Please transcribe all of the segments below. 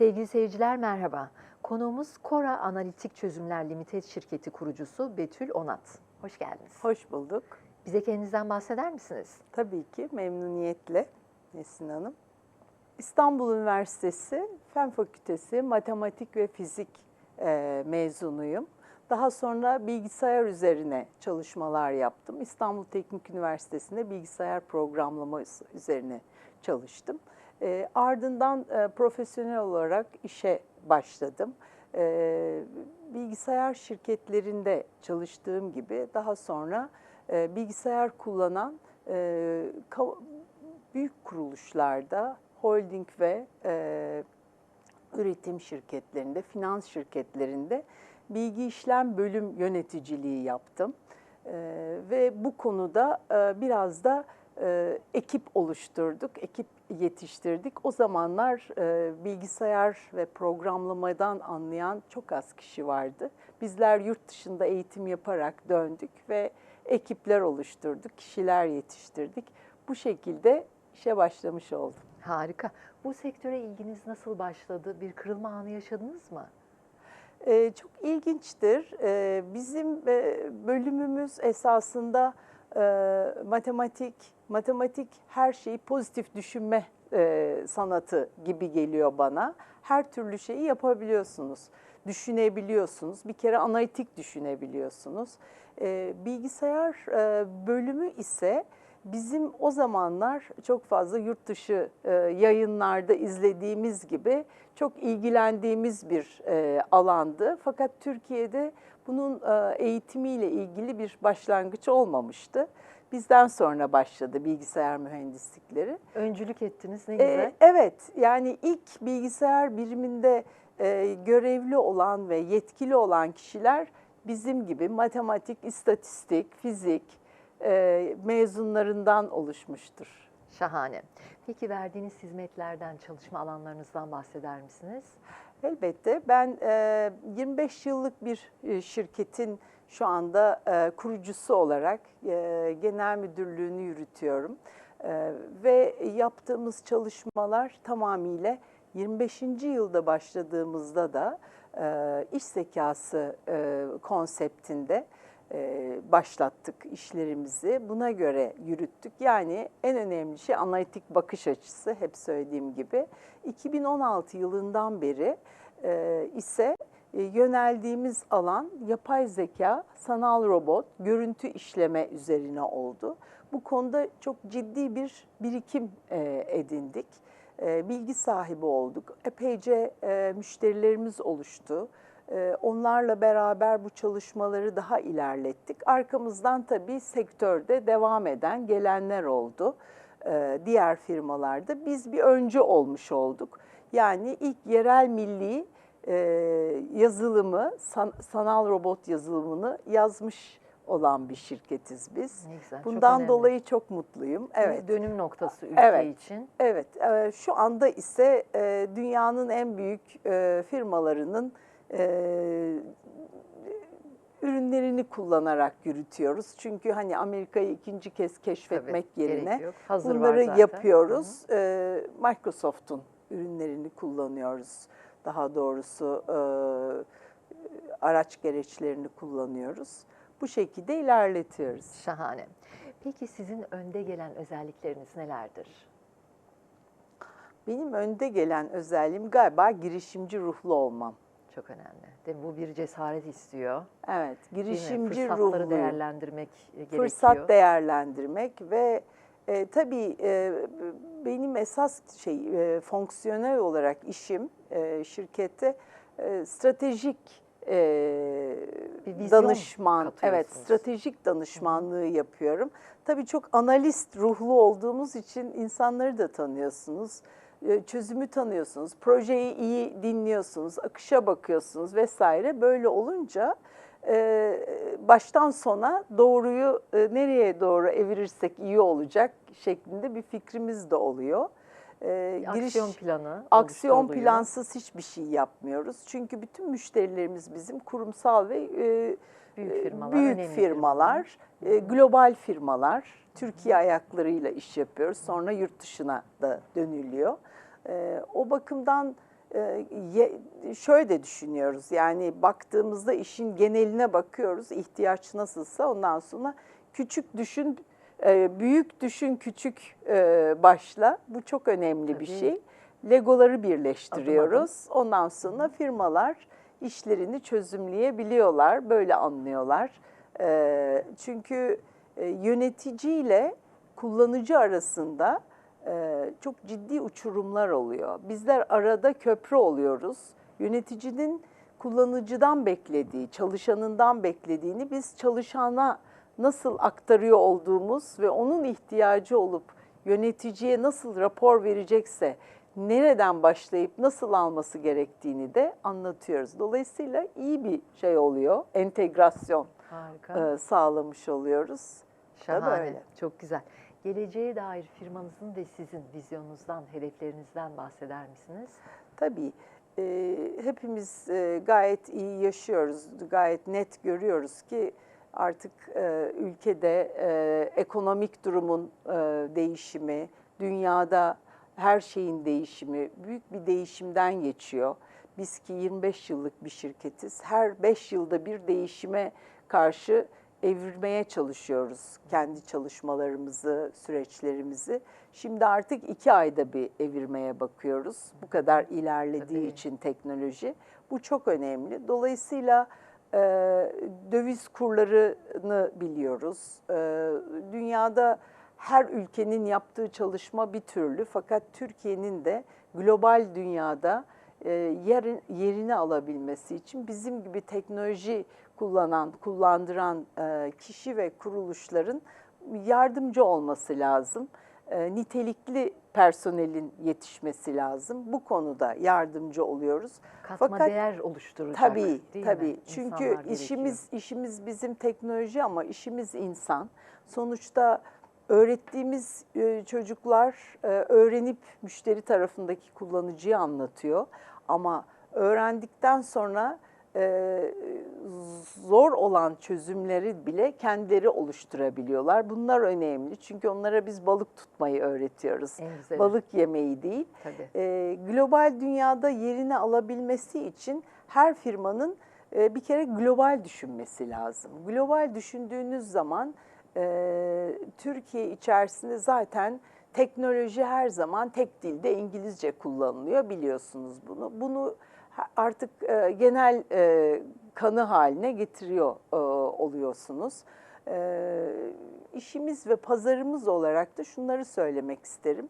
Sevgili seyirciler merhaba. Konuğumuz Kora Analitik Çözümler Limited şirketi kurucusu Betül Onat. Hoş geldiniz. Hoş bulduk. Bize kendinizden bahseder misiniz? Tabii ki memnuniyetle Nesin Hanım. İstanbul Üniversitesi Fen Fakültesi Matematik ve Fizik e, mezunuyum. Daha sonra bilgisayar üzerine çalışmalar yaptım. İstanbul Teknik Üniversitesi'nde bilgisayar programlaması üzerine çalıştım. E, ardından e, profesyonel olarak işe başladım. E, bilgisayar şirketlerinde çalıştığım gibi daha sonra e, bilgisayar kullanan e, büyük kuruluşlarda, holding ve e, üretim şirketlerinde, finans şirketlerinde bilgi işlem bölüm yöneticiliği yaptım. E, ve bu konuda e, biraz da e, ekip oluşturduk, ekip yetiştirdik. O zamanlar e, bilgisayar ve programlamadan anlayan çok az kişi vardı. Bizler yurt dışında eğitim yaparak döndük ve ekipler oluşturduk, kişiler yetiştirdik. Bu şekilde işe başlamış oldum. Harika. Bu sektöre ilginiz nasıl başladı? Bir kırılma anı yaşadınız mı? Ee, çok ilginçtir. Ee, bizim e, bölümümüz esasında e, matematik, matematik her şeyi pozitif düşünme e, sanatı gibi geliyor bana. Her türlü şeyi yapabiliyorsunuz, düşünebiliyorsunuz. Bir kere analitik düşünebiliyorsunuz. Ee, bilgisayar e, bölümü ise bizim o zamanlar çok fazla yurt dışı e, yayınlarda izlediğimiz gibi çok ilgilendiğimiz bir e, alandı. Fakat Türkiye'de bunun e, eğitimiyle ilgili bir başlangıç olmamıştı. Bizden sonra başladı bilgisayar mühendislikleri. Öncülük ettiniz ne Ee, güzel. evet, yani ilk bilgisayar biriminde e, görevli olan ve yetkili olan kişiler bizim gibi matematik, istatistik, fizik e, mezunlarından oluşmuştur. Şahane. Peki verdiğiniz hizmetlerden, çalışma alanlarınızdan bahseder misiniz? Elbette ben e, 25 yıllık bir e, şirketin şu anda e, kurucusu olarak e, genel müdürlüğünü yürütüyorum. E, ve yaptığımız çalışmalar tamamıyla 25. yılda başladığımızda da e, iş zekası e, konseptinde başlattık işlerimizi. Buna göre yürüttük. Yani en önemli şey analitik bakış açısı hep söylediğim gibi. 2016 yılından beri e, ise e, yöneldiğimiz alan yapay zeka, sanal robot, görüntü işleme üzerine oldu. Bu konuda çok ciddi bir birikim e, edindik. E, bilgi sahibi olduk. Epeyce e, müşterilerimiz oluştu. E, Onlarla beraber bu çalışmaları daha ilerlettik. Arkamızdan tabii sektörde devam eden gelenler oldu e, diğer firmalarda. Biz bir öncü olmuş olduk. Yani ilk yerel milli e, yazılımı, san- sanal robot yazılımını yazmış olan bir şirketiz biz. Ne güzel, çok Bundan önemli. dolayı çok mutluyum. Evet. dönüm noktası ülke Evet. için. Evet, e, şu anda ise e, dünyanın en büyük e, firmalarının e, ürünlerini kullanarak yürütüyoruz. Çünkü hani Amerika'yı ikinci kez keşfetmek Tabii, yerine. Hazır bunları yapıyoruz. E, Microsoft'un ürünlerini kullanıyoruz. Daha doğrusu e, araç gereçlerini kullanıyoruz. Bu şekilde ilerletiyoruz. Şahane. Peki sizin önde gelen özellikleriniz nelerdir? Benim önde gelen özelliğim galiba girişimci ruhlu olmam. Çok önemli. Değil mi? Bu bir cesaret istiyor. Evet, girişimci Fırsatları ruhlu. değerlendirmek gerekiyor. Fırsat değerlendirmek ve e, tabii e, benim esas şey e, fonksiyonel olarak işim e, şirkette e, stratejik e, Bir danışman, evet stratejik danışmanlığı yapıyorum. Tabii çok analist ruhlu olduğumuz için insanları da tanıyorsunuz. E, Çözümü tanıyorsunuz, projeyi iyi dinliyorsunuz, akışa bakıyorsunuz vesaire. Böyle olunca e, baştan sona doğruyu e, nereye doğru evirirsek iyi olacak şeklinde bir fikrimiz de oluyor. E, giriş- aksiyon planı Aksiyon plansız hiçbir şey yapmıyoruz. Çünkü bütün müşterilerimiz bizim kurumsal ve e, Büyük e, firmalar, büyük firmalar, e, global firmalar. Türkiye ayaklarıyla iş yapıyoruz. Sonra yurt dışına da dönülüyor. E, o bakımdan e, şöyle de düşünüyoruz. Yani baktığımızda işin geneline bakıyoruz. ihtiyaç nasılsa ondan sonra küçük düşün, e, büyük düşün, küçük e, başla. Bu çok önemli bir şey. Legoları birleştiriyoruz. Ondan sonra firmalar işlerini çözümleyebiliyorlar. Böyle anlıyorlar. E, çünkü e, yöneticiyle kullanıcı arasında e, çok ciddi uçurumlar oluyor. Bizler arada köprü oluyoruz. Yöneticinin kullanıcıdan beklediği, çalışanından beklediğini biz çalışana nasıl aktarıyor olduğumuz ve onun ihtiyacı olup yöneticiye nasıl rapor verecekse nereden başlayıp nasıl alması gerektiğini de anlatıyoruz. Dolayısıyla iyi bir şey oluyor, entegrasyon Harika. e, sağlamış oluyoruz. Şahane. böyle. Çok güzel. Geleceğe dair firmanızın ve sizin vizyonunuzdan, hedeflerinizden bahseder misiniz? Tabii e, hepimiz e, gayet iyi yaşıyoruz, gayet net görüyoruz ki artık e, ülkede e, ekonomik durumun e, değişimi, dünyada her şeyin değişimi büyük bir değişimden geçiyor. Biz ki 25 yıllık bir şirketiz. Her 5 yılda bir değişime karşı evirmeye çalışıyoruz kendi çalışmalarımızı, süreçlerimizi. Şimdi artık iki ayda bir evirmeye bakıyoruz. Bu kadar ilerlediği Tabii. için teknoloji. Bu çok önemli. Dolayısıyla e, döviz kurlarını biliyoruz. E, dünyada her ülkenin yaptığı çalışma bir türlü. Fakat Türkiye'nin de global dünyada e, yerin, yerini alabilmesi için bizim gibi teknoloji kullanan, kullandıran e, kişi ve kuruluşların yardımcı olması lazım. E, nitelikli personelin yetişmesi lazım. Bu konuda yardımcı oluyoruz. Katma Fakat- değer oluşturacak. Tabii, değil tabii. mi? Çünkü İnsanlar gerekiyor. işimiz işimiz bizim teknoloji ama işimiz insan. Sonuçta öğrettiğimiz e, çocuklar e, öğrenip müşteri tarafındaki kullanıcıyı anlatıyor. Ama öğrendikten sonra e, zor olan çözümleri bile kendileri oluşturabiliyorlar. Bunlar önemli çünkü onlara biz balık tutmayı öğretiyoruz. Balık yemeyi değil. Tabii. Global dünyada yerini alabilmesi için her firmanın bir kere global düşünmesi lazım. Global düşündüğünüz zaman e, Türkiye içerisinde zaten teknoloji her zaman tek dilde İngilizce kullanılıyor biliyorsunuz bunu. Bunu artık e, genel e, kanı haline getiriyor e, oluyorsunuz. E, işimiz ve pazarımız olarak da şunları söylemek isterim.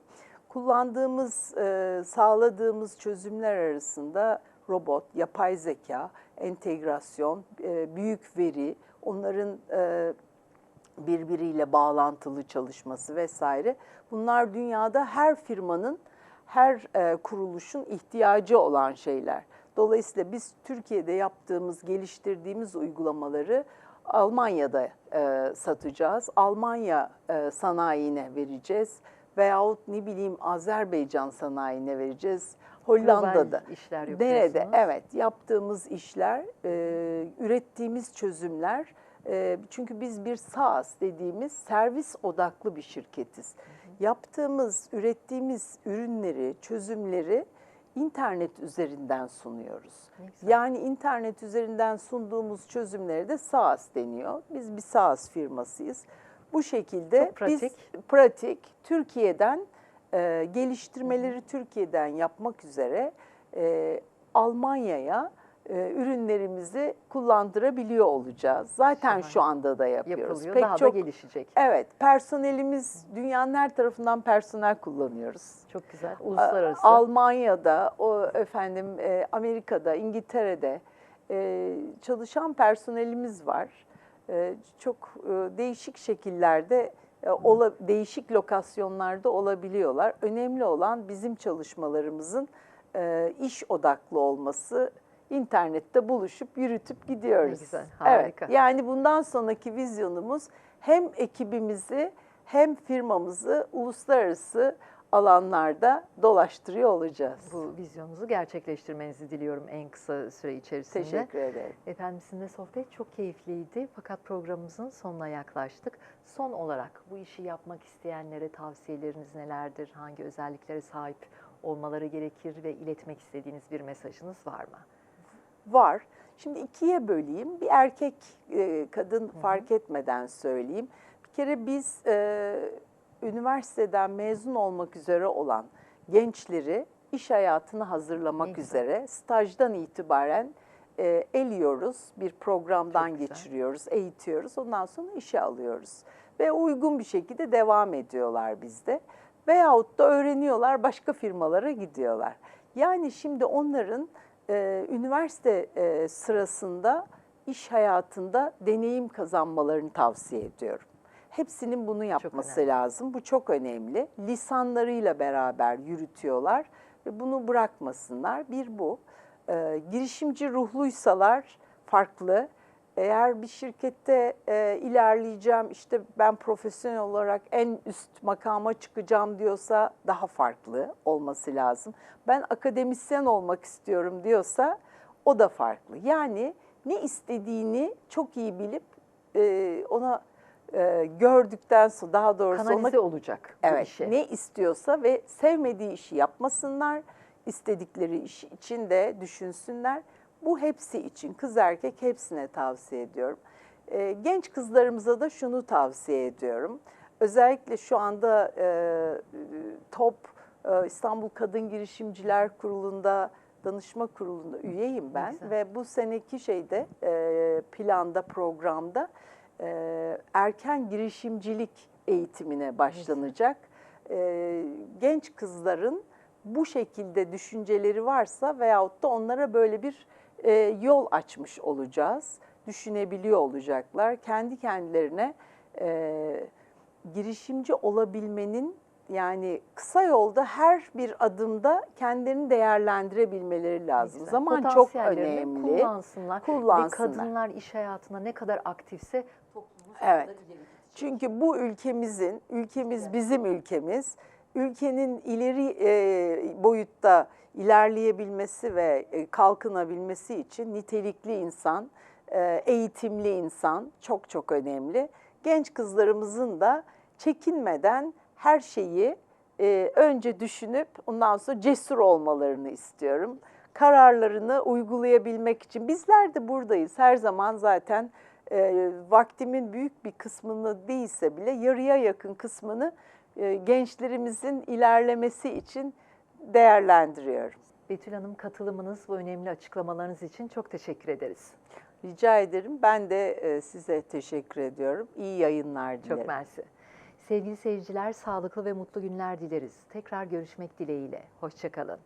Kullandığımız, e, sağladığımız çözümler arasında robot, yapay zeka, entegrasyon, e, büyük veri, onların e, birbiriyle bağlantılı çalışması vesaire. Bunlar dünyada her firmanın, her e, kuruluşun ihtiyacı olan şeyler. Dolayısıyla biz Türkiye'de yaptığımız, geliştirdiğimiz uygulamaları Almanya'da e, satacağız. Almanya e, sanayine vereceğiz veyahut ne bileyim Azerbaycan sanayine vereceğiz. Hollanda'da. Global işler Nerede? Evet, yaptığımız işler, e, ürettiğimiz çözümler. E, çünkü biz bir SaaS dediğimiz servis odaklı bir şirketiz. Yaptığımız, ürettiğimiz ürünleri, çözümleri internet üzerinden sunuyoruz. Yani internet üzerinden sunduğumuz çözümlere de SaaS deniyor. Biz bir SaaS firmasıyız. Bu şekilde Çok biz pratik. pratik Türkiye'den e, geliştirmeleri Türkiye'den yapmak üzere e, Almanya'ya e, ürünlerimizi kullandırabiliyor olacağız. Zaten şu anda da yapıyoruz. Yapılıyor. Pek Daha çok da gelişecek. Evet, personelimiz dünyanın her tarafından personel kullanıyoruz. Çok güzel. Uluslararası. Almanya'da, o efendim e, Amerika'da, İngiltere'de e, çalışan personelimiz var. E, çok e, değişik şekillerde, ola, değişik lokasyonlarda olabiliyorlar. Önemli olan bizim çalışmalarımızın e, iş odaklı olması. İnternette buluşup yürütüp gidiyoruz. Ne güzel, Evet, harika. yani bundan sonraki vizyonumuz hem ekibimizi hem firmamızı uluslararası alanlarda dolaştırıyor olacağız. Bu vizyonunuzu gerçekleştirmenizi diliyorum en kısa süre içerisinde. Teşekkür ederim. Efendim sizinle sohbet çok keyifliydi fakat programımızın sonuna yaklaştık. Son olarak bu işi yapmak isteyenlere tavsiyeleriniz nelerdir? Hangi özelliklere sahip olmaları gerekir ve iletmek istediğiniz bir mesajınız var mı? Var. Şimdi ikiye böleyim. Bir erkek e, kadın fark etmeden söyleyeyim. Bir kere biz e, üniversiteden mezun olmak üzere olan gençleri iş hayatına hazırlamak güzel. üzere stajdan itibaren e, eliyoruz. Bir programdan geçiriyoruz, eğitiyoruz. Ondan sonra işe alıyoruz. Ve uygun bir şekilde devam ediyorlar bizde. Veyahut da öğreniyorlar, başka firmalara gidiyorlar. Yani şimdi onların e, üniversite e, sırasında iş hayatında deneyim kazanmalarını tavsiye ediyorum. Hepsinin bunu yapması lazım. Bu çok önemli. Lisanlarıyla beraber yürütüyorlar ve bunu bırakmasınlar. Bir bu. E, girişimci ruhluysalar farklı. Eğer bir şirkette e, ilerleyeceğim, işte ben profesyonel olarak en üst makama çıkacağım diyorsa daha farklı olması lazım. Ben akademisyen olmak istiyorum diyorsa o da farklı. Yani ne istediğini çok iyi bilip e, ona e, gördükten sonra daha doğrusu ona Kanalize olacak bu Evet, işe. ne istiyorsa ve sevmediği işi yapmasınlar, istedikleri iş için de düşünsünler. Bu hepsi için, kız erkek hepsine tavsiye ediyorum. Ee, genç kızlarımıza da şunu tavsiye ediyorum. Özellikle şu anda e, top e, İstanbul Kadın Girişimciler Kurulu'nda, danışma kurulunda üyeyim ben. güzel. Ve bu seneki şeyde, e, planda, programda e, erken girişimcilik eğitimine başlanacak. E, genç kızların bu şekilde düşünceleri varsa veyahut da onlara böyle bir e, yol açmış olacağız. Düşünebiliyor olacaklar. Kendi kendilerine e, girişimci olabilmenin yani kısa yolda her bir adımda kendilerini değerlendirebilmeleri lazım. Güzel. Zaman çok önemli. Kullansınlar. Ve Kullansınlar. kadınlar iş hayatına ne kadar aktifse toplumu Evet. Çünkü bu ülkemizin, ülkemiz bizim ülkemiz, ülkenin ileri e, boyutta ilerleyebilmesi ve e, kalkınabilmesi için nitelikli insan, e, eğitimli insan çok çok önemli. Genç kızlarımızın da çekinmeden her şeyi e, önce düşünüp ondan sonra cesur olmalarını istiyorum. Kararlarını uygulayabilmek için bizler de buradayız. Her zaman zaten e, vaktimin büyük bir kısmını değilse bile yarıya yakın kısmını e, gençlerimizin ilerlemesi için değerlendiriyorum. Betül Hanım katılımınız ve önemli açıklamalarınız için çok teşekkür ederiz. Rica ederim. Ben de e, size teşekkür ediyorum. İyi yayınlar dilerim. Çok mersi. Sevgili seyirciler sağlıklı ve mutlu günler dileriz. Tekrar görüşmek dileğiyle. Hoşçakalın.